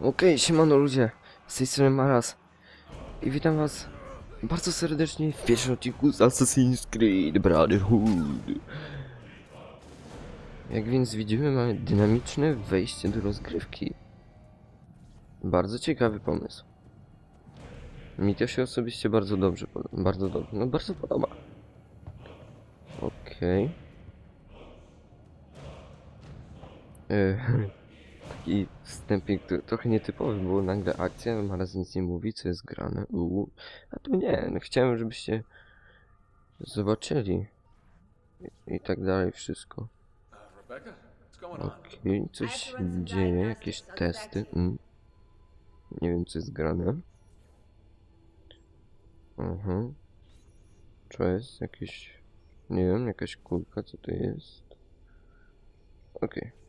Okej, siemano ludzie, z tej strony Maras i witam was bardzo serdecznie w pierwszym odcinku z Assassin's Creed Brotherhood. Jak więc widzimy, mamy dynamiczne wejście do rozgrywki. Bardzo ciekawy pomysł. Mi to się osobiście bardzo dobrze bardzo dobrze, no bardzo podoba. Okej. E, Taki wstępik trochę nietypowy, bo nagle akcja, Maraz nic nie mówi, co jest grane. Uuu. A tu nie, no chciałem, żebyście zobaczyli. I, i tak dalej, wszystko. Okej, coś się dzieje, jakieś testy. Mm. Nie wiem, co jest grane. Mhm. Co jest? Jakieś... Nie wiem, jakaś kulka, co to jest? Okej.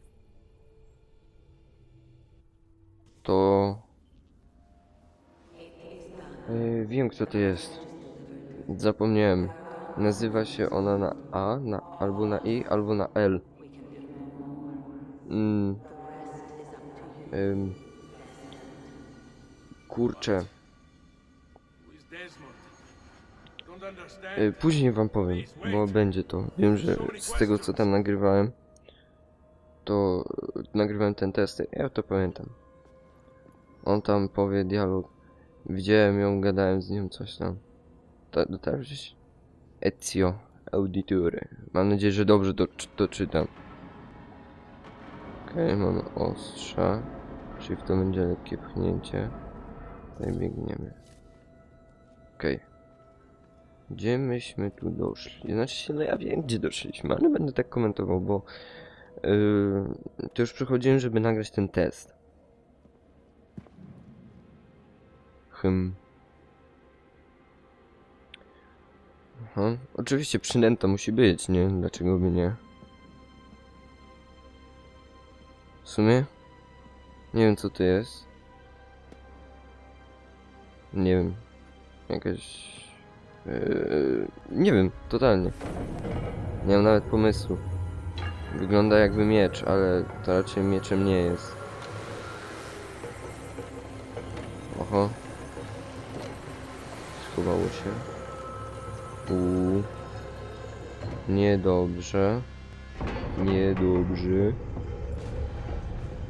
To... E, wiem, kto to jest. Zapomniałem. Nazywa się ona na A, na, albo na I, albo na L. Mm. Kurczę. Who is Desmond? Don't understand. Y, Później wam powiem, bo będzie to. Wiem, że z tego co tam nagrywałem, to y, nagrywałem ten test. Ja to pamiętam. On tam powie dialog. Widziałem ją, gadałem z nią, coś tam. To dotarł gdzieś? Ezio Auditore. Mam nadzieję, że dobrze to, to czytam. Okej, mamy ostrza. Czyli w to będzie lekkie pchnięcie. Tutaj biegniemy. Okej. Gdzie myśmy tu doszli? Znaczy no ja wiem gdzie doszliśmy, ale będę tak komentował, bo yy, to już przychodziłem, żeby nagrać ten test. Hm. Aha. Oczywiście przynęta musi być, nie? Dlaczego by nie? W sumie? Nie wiem co to jest. Nie wiem. Jakaś... Yy, nie wiem, totalnie. Nie mam nawet pomysłu. Wygląda jakby miecz, ale to raczej mieczem nie jest. Oho. Schowało się. Uuu. Niedobrze. Niedobrze.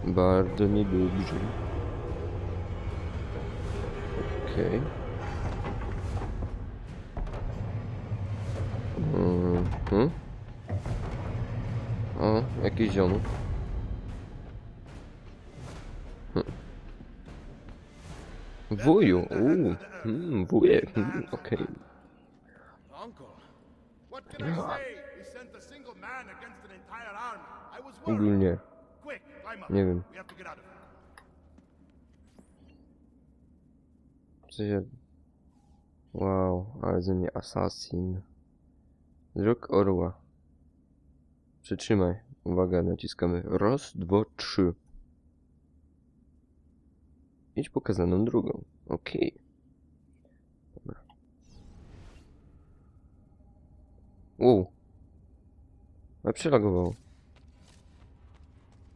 Bardzo niedobrze. Okej. Mhm. O, jakiś ziom. Wiem, We have to get out of here. w sensie... Wow, ale ze mnie assassin. Wzrok orła. Przytrzymaj. Uwaga, naciskamy. Raz, dwa, trzy. Idź pokazaną drugą. Okej. Dobra. Wow. A przelagowało.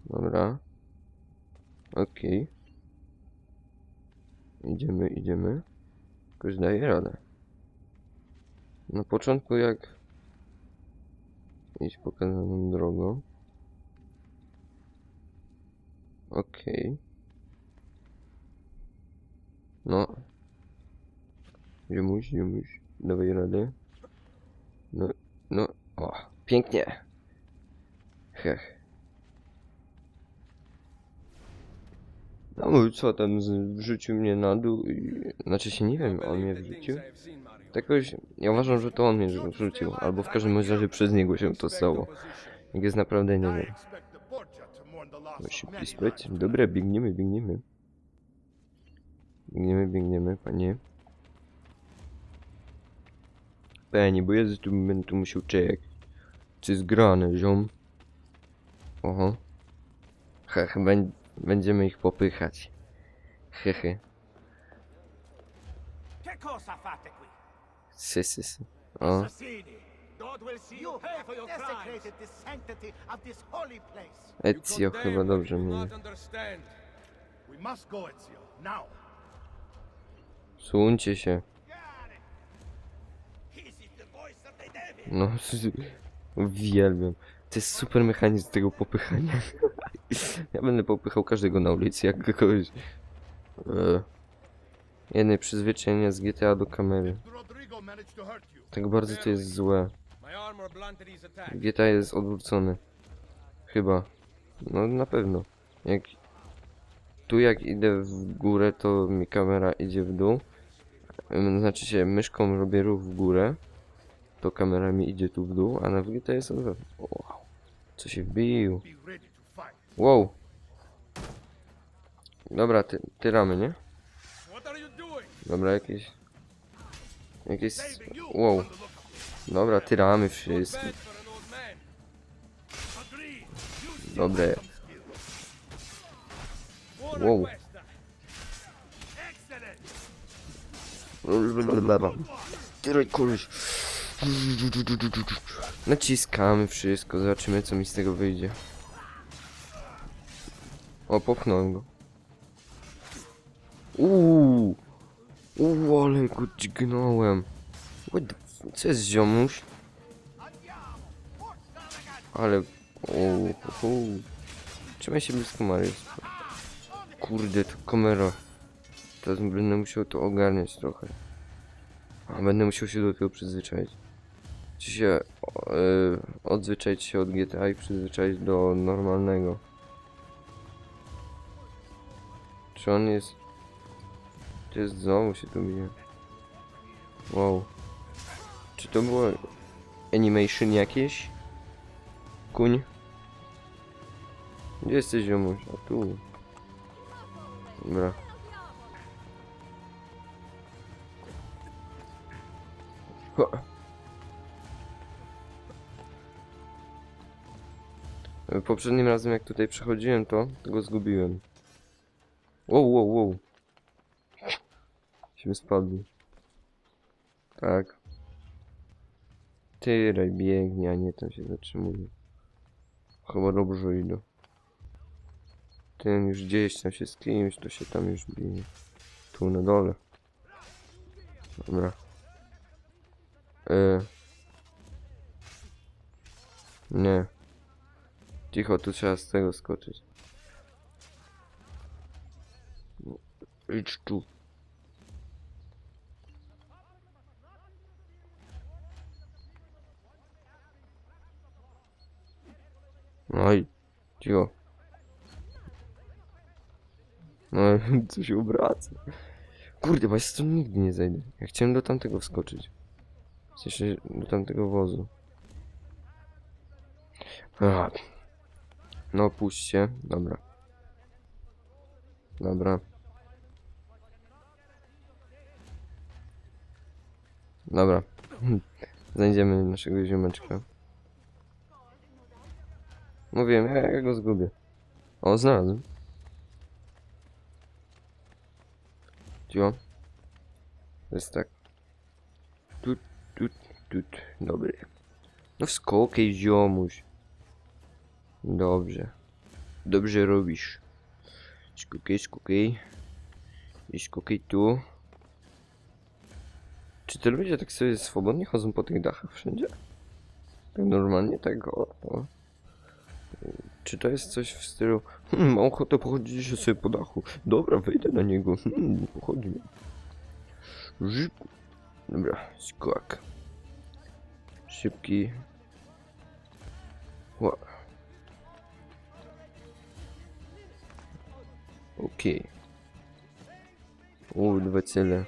Dobra. Okej. Idziemy, idziemy. Jakoś daje radę. Na początku jak iść pokazaną drogą. Okej. No. Ziemuś, ziemuś. Dawaj radę. No, no. O, pięknie. Hech. No co tam, wrzucił mnie na dół i... Znaczy się nie wiem, on mnie wrzucił. Tak jakoś, ja uważam, że to on mnie wrzucił, albo w każdym razie przez niego się to stało. Jak jest naprawdę nie wiem. Musi lives. Dobra, biegniemy, biegniemy. Biegniemy, biegniemy, panie. Panie, bo ja tu będę tu musiał czekać. Co jest grane, ziom? Oho. Hech, bę- będziemy ich popychać. Hehe. Che cosa fate qui? Sy, sy, sy. O, Assassini! God will see you You pay for have your crimes. desecrated the sanctity of this holy place. Ezio chyba dobrze mówi. We must go, Ezio. Now. Suńcie się. No, uwielbiam. To jest super mechanizm tego popychania. Ja będę popychał każdego na ulicy, jak kogoś. Eee. Jedne przyzwyczajenie z GTA do kamery. Tak bardzo to jest złe. GTA jest odwrócony. Chyba. No na pewno. Jak... Tu jak idę w górę, to mi kamera idzie w dół. Znaczy się, myszką robię ruch w górę. To kamera mi idzie tu w dół, a na GTA jest odwrotnie. Wow. Co się wbił. To. Wow. Dobra, ty, nie? Are you doing? Dobra, jakieś... Jakieś... Wow. Dobra, tyramy Not wszystko. bad for Tyraj koleś. Naciskamy wszystko, zobaczymy co mi z tego wyjdzie. O, popchnąłem go. Uuu, uuu, ale go dźgnąłem. Co jest ziomuś? Ale, uuu. Trzymaj się blisko Mariusz. Kurde, to kamera. Teraz będę musiał to ogarniać trochę. A będę musiał się do tego przyzwyczaić. Czy się o, y, odzwyczaić się od GTA i przyzwyczaić do normalnego. Czy on jest... To jest znowu się tu bije. Wow. Czy to było animation jakieś? Kuń? Gdzie jesteś ziomuś? A tu. Dobra. Poprzednim razem jak tutaj przechodziłem to, to go zgubiłem. Wow, wow, wow.Śmy spadli. Tak. Tyraj biegnie, a nie tam się zatrzymuje. Chyba dobrze idę. Ten już gdzieś tam się z kimś, to się tam już bije. Tu na dole. Dobra. E. Nie. Cicho, tu trzeba z tego skoczyć. Idź tu. No i cicho. No co się obraca. Kurde, bo ja stąd nigdy nie zejdę. Ja chciałem do tamtego wskoczyć. W sensie do tamtego wozu. Aha. No puśćcie. Dobra. Dobra. Dobra. Znajdziemy naszego ziomeczka. Mówiłem, ja, ja go zgubię. O, znalazłem. To jest tak. Tut, tut. Dobry. No wskokaj, ziomuś. Dobrze. Dobrze robisz. Skokaj, skokaj. I skokaj tu. Czy te ludzie tak sobie swobodnie chodzą po tych dachach wszędzie? Tak normalnie, tak o, o. Czy to jest coś w stylu hmm, mam ochotę pochodzić sobie po dachu. Dobra, wejdę na niego. Hmm, pochodźmy. Żyp. Dobra, skok. Szybki. Ła. Okej. U, dwa cele.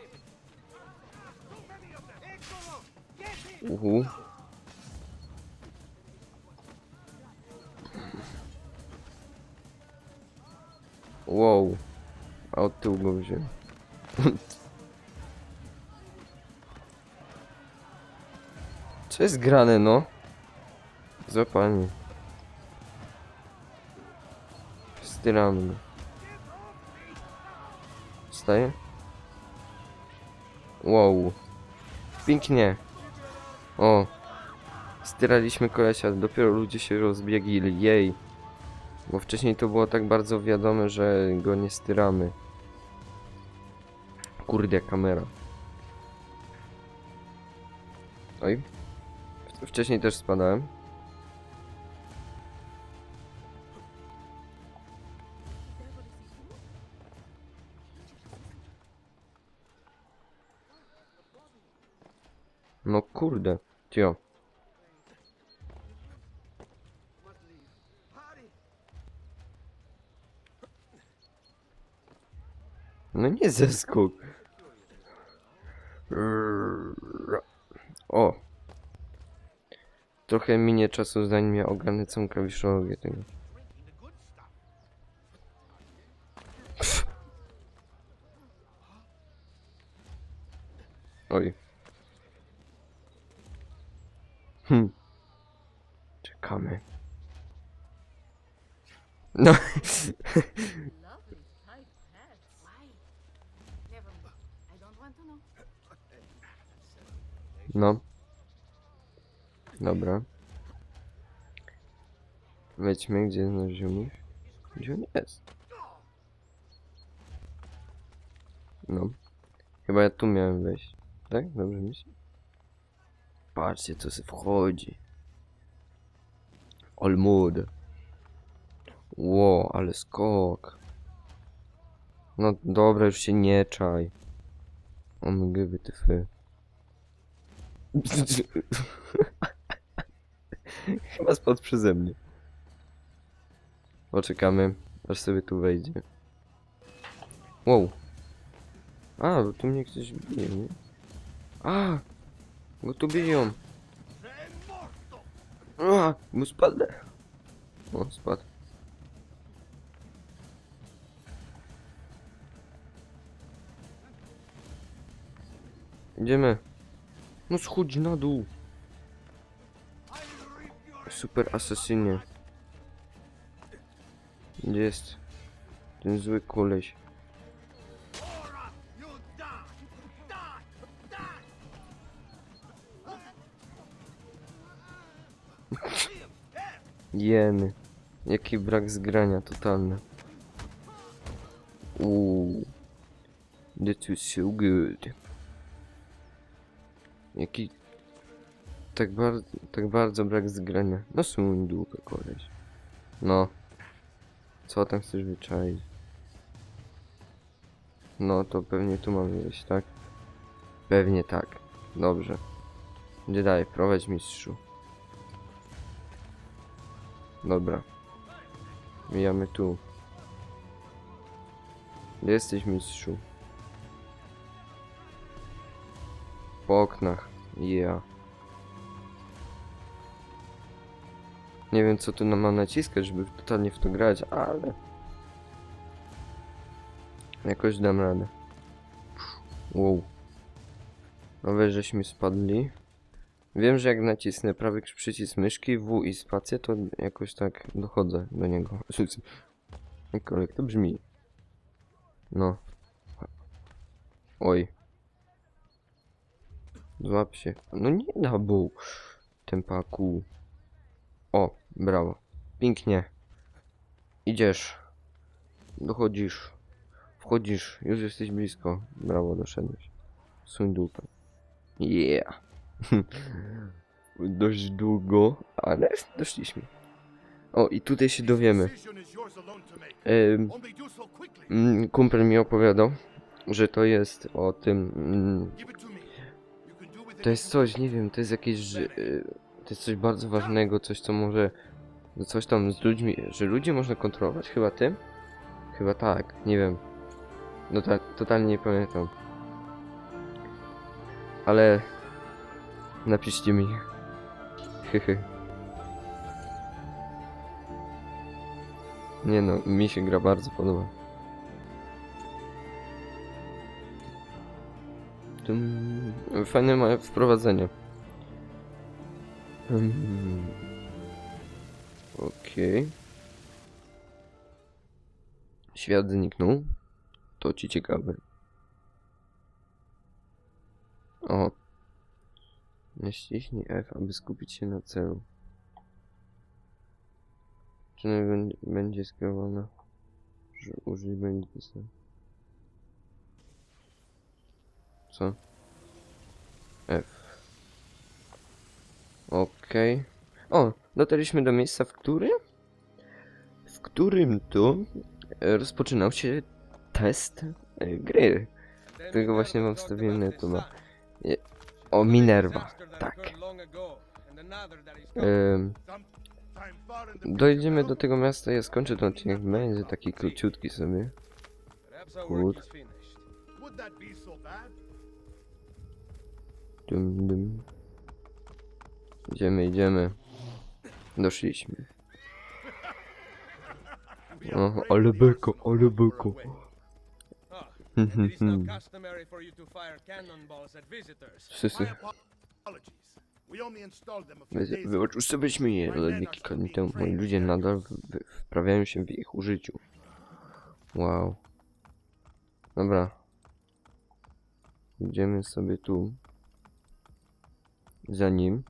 Uhu. Wow. A od tyłu go wziąłem. Co jest grane, no? Złapanie. Styramy go. Wstaje? Wow. Pięknie. O. styraliśmy kolesia, dopiero ludzie się rozbiegli, jej. Bo wcześniej to było tak bardzo wiadome, że go nie styramy. Kurde, kamera. Oj. Wcześniej też spadałem. No kurde, tio. No nie zeskok. O. Trochę minie czasu zanim ja ogarnę całą klawiszologię tego. Oj. Hm. Czekamy. No. Lovely Dobra. Wejdźmy, gdzie jest. Gdzie on jest? No. Chyba ja tu miałem wejść. Tak? Dobrze myślę? Patrzcie, co się wchodzi. Olmud. Ło, ale skok. No dobra, już się nie czaj. O mgy wytyfy. Chyba spadł przeze mnie. Poczekamy, aż sobie tu wejdzie. Wow. A, bo tu mnie ktoś bije, nie? A! Bo tu biją. A! Mu spadł. O, spadł. Idziemy. No schodź na dół. Super asesynie. Gdzie jest ten zły koleś? Jeny. Jaki brak zgrania totalny. Uuu. That was so good. Jaki... Tak, bar tak bardzo brak zgrania. No są dupę koleś. No. Co tam chcesz wyczaić? No to pewnie tu mamy wejść, tak? Pewnie tak. Dobrze. Gdzie dalej? Prowadź mistrzu. Dobra. Mijamy tu. Gdzie jesteś, mistrzu? Po oknach. Ja. Nie wiem, co tu nam ma naciskać, żeby totalnie w to grać, ale... Jakoś dam radę. Wow. No weź, żeśmy spadli. Wiem, że jak nacisnę prawy przycisk myszki, W i spację, to jakoś tak dochodzę do niego. Jakkolwiek to brzmi. No. Oj. Złap się. No nie na buł. Tempaku. O, brawo. Pięknie. Idziesz. Dochodzisz. Wchodzisz. Już jesteś blisko. Brawo, doszedłeś. Suń dupę. Yeah. Dość długo, ale doszliśmy. O, i tutaj się dowiemy. Ym, mm, kumpel mi opowiadał, że to jest o tym. Mm, to jest coś, nie wiem, to jest jakieś. y, To jest coś bardzo ważnego, coś co może. no Coś tam z ludźmi. Że ludzie można kontrolować? Chyba tym? Chyba tak, nie wiem. No tak, totalnie nie pamiętam. Ale. Napiszcie mi. Hehe. Nie no, mi się gra bardzo podoba. Fajne ma wprowadzenie. Hmm. Okej. Świat zniknął. To ci ciekawe. O. Naciśnij F, aby skupić się na celu. Czy będzie- skierowana? Że użyj będzie. Co? Okej. O, dotarliśmy do miejsca, w którym? W którym to e, rozpoczynał się test e, gry. Tego właśnie wam wstawiłem na the YouTube'a. sun. O, Minerva. Tak. Ym, dojdziemy do tego miasta, ja skończę ten odcinek, będzie taki króciutki sobie. Perhaps our good. work is finished. Would that be so bad? Dum, dum. Idziemy, idziemy. Doszliśmy. O, ale beko, ale beko. at visitors. Wszyscy. My apologies. We only installed them a few Wy- days ago. Wyłączyliśmy je ledwie kilka dni temu. Moi ludzie nadal wprawiają się w ich użyciu. Wow. Dobra. Idziemy sobie tu. Za nim.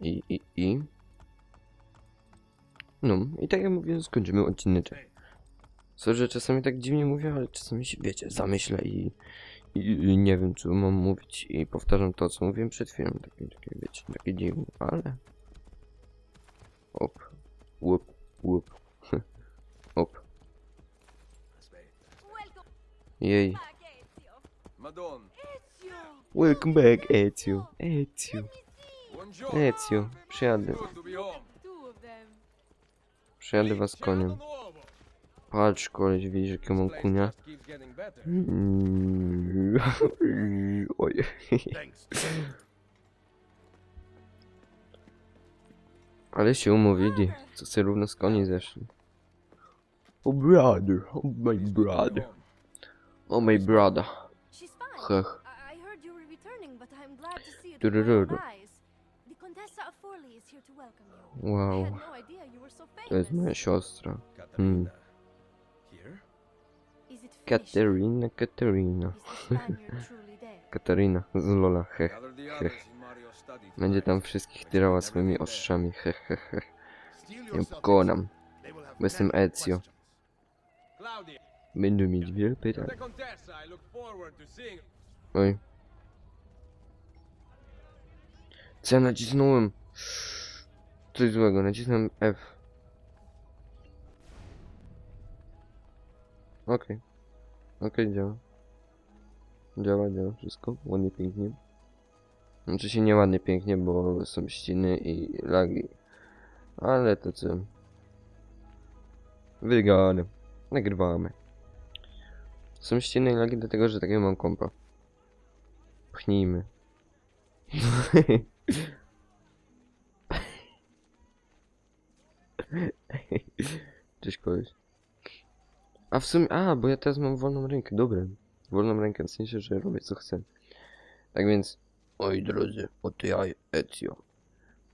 I, i, i. No, i tak jak mówię, skończymy odcineczek. Co, że czasami tak dziwnie mówię, ale czasami się, wiecie, zamyślę i, i, i nie wiem, co mam mówić i powtarzam to, co mówiłem przed chwilą. Takie, takie wiecie, takie dziwne, ale... Op. Łup, łup. Op. Welcome Jej. Welcome back, Ezio. Ezio. Ezio, przyjadę. Przyjadę was koniem. Patrz, koleś, widzisz, jakiego mam kunia. just keeps getting better. Oj. Thanks. Ale się umówili, co sobie równo z koni zeszli. Oh brother, oh my brother, oh my brother. Hech. I, Wow, no to jest moja siostra. It finished? Katerina, Katerina. Katarina z Lola, Mario's study. Będzie tam wszystkich tyrała swoimi ostrzami, hech, hech. Steal Ja pokonam. Bo jestem Ezio. Będę mieć wiele pytań. Oj. Co ja nacisnąłem? Coś złego, nacisnąłem F. Okej. Okej, działa. Działa, działa wszystko. Ładnie, pięknie. Znaczy się nie ładnie, pięknie, bo są ściny i lagi. Ale to co? Wygadam. Nagrywamy. Są ściny i lagi dlatego, że takiego mam kompa. Pchnijmy. Cześć koleś. A w sumie, a, bo ja teraz mam wolną rękę, dobra. Wolną rękę, w sensie, że robię co chcę. Tak więc, oj drodzy, oto ja, Ezio.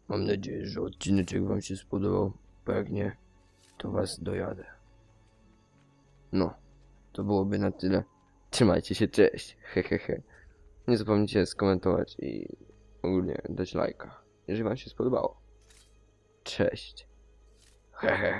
Mam nadzieję, że odcineczek wam się spodobał, bo jak nie, to was dojadę. No, to byłoby na tyle. Trzymajcie się, cześć, hehehe. Nie zapomnijcie skomentować i ogólnie dać lajka, jeżeli wam się spodobało. Cześć. है